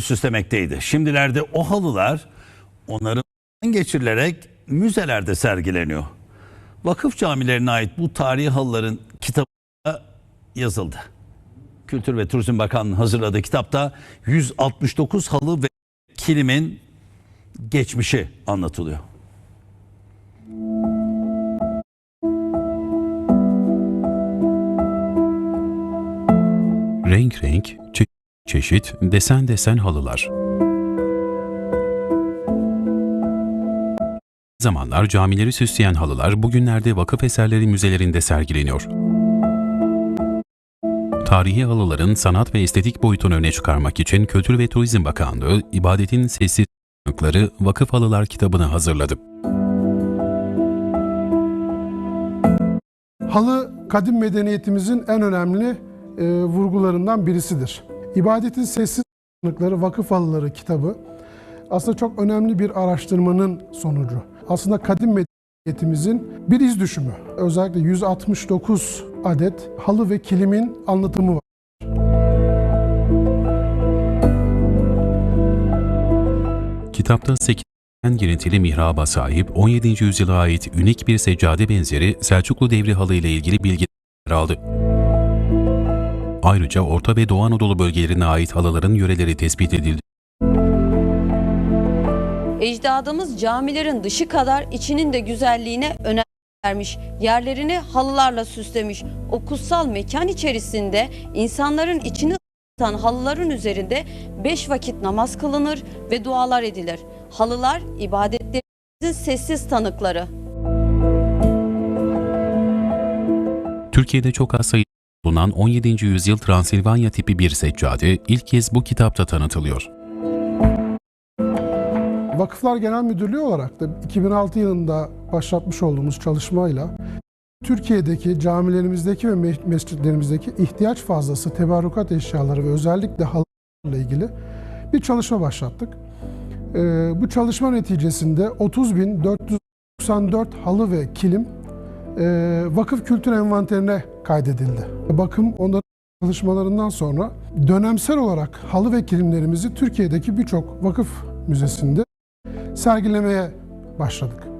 süslemekteydi. Şimdilerde o halılar onların geçirilerek müzelerde sergileniyor. Vakıf camilerine ait bu tarihi halıların kitabı yazıldı. Kültür ve Turizm Bakanlığı hazırladığı kitapta 169 halı ve kilimin geçmişi anlatılıyor. Renk renk, çe- çeşit, desen desen halılar. Zamanlar camileri süsleyen halılar bugünlerde vakıf eserleri müzelerinde sergileniyor. Tarihi halıların sanat ve estetik boyutunu öne çıkarmak için Kültür ve Turizm Bakanlığı, ibadetin sessiz tanıkları Vakıf Halılar kitabını hazırladı. Halı kadim medeniyetimizin en önemli e, vurgularından birisidir. İbadetin Sessiz Tanıkları Vakıf Halıları kitabı aslında çok önemli bir araştırmanın sonucu. Aslında kadim medeniyetimizin bir iz düşümü. Özellikle 169 adet halı ve kilimin anlatımı var. Kitapta 8 girintili mihraba sahip 17. yüzyıla ait ünik bir seccade benzeri Selçuklu devri halı ile ilgili yer aldı. Ayrıca Orta ve Doğu Anadolu bölgelerine ait halıların yöreleri tespit edildi. Ecdadımız camilerin dışı kadar içinin de güzelliğine önem vermiş. Yerlerini halılarla süslemiş. O kutsal mekan içerisinde insanların içini ısıtan halıların üzerinde beş vakit namaz kılınır ve dualar edilir. Halılar ibadetlerimizin sessiz tanıkları. Türkiye'de çok az sayıda bulunan 17. yüzyıl Transilvanya tipi bir seccade ilk kez bu kitapta tanıtılıyor. Vakıflar Genel Müdürlüğü olarak da 2006 yılında başlatmış olduğumuz çalışmayla Türkiye'deki camilerimizdeki ve me- mescitlerimizdeki ihtiyaç fazlası tebarrukat eşyaları ve özellikle halılarla ilgili bir çalışma başlattık. Ee, bu çalışma neticesinde 30.494 halı ve kilim vakıf kültür envanterine kaydedildi. Bakım onların çalışmalarından sonra dönemsel olarak halı ve kilimlerimizi Türkiye'deki birçok vakıf müzesinde sergilemeye başladık.